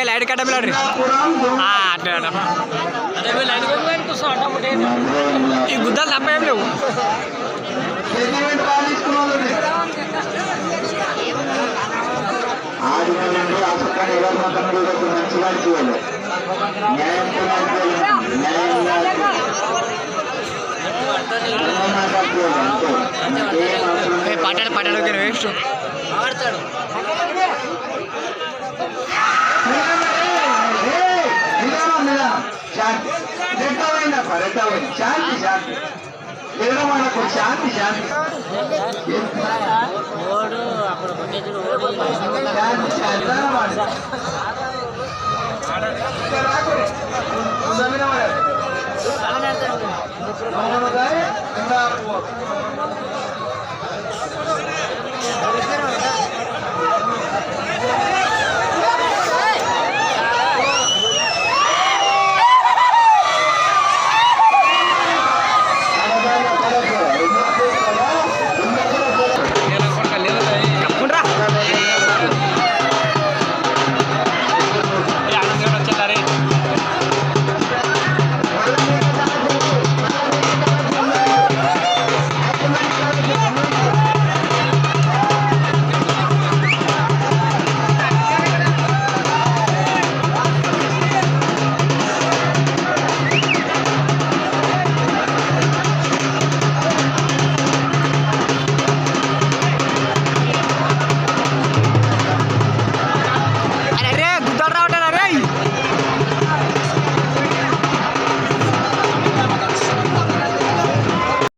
Light కట్ట పిల్లడు అట్లా ఈ గుద్దలు తప్ప ఏం లేవు. పట్టాడు పట్టాడు వేస్ట్ ఆడతాడు శాంతి రెండవైనా రెండవైన శాంతి శాంతి ఎగడమాలకు శాంతి శాంతి శాంతి శాంతి రాకుండా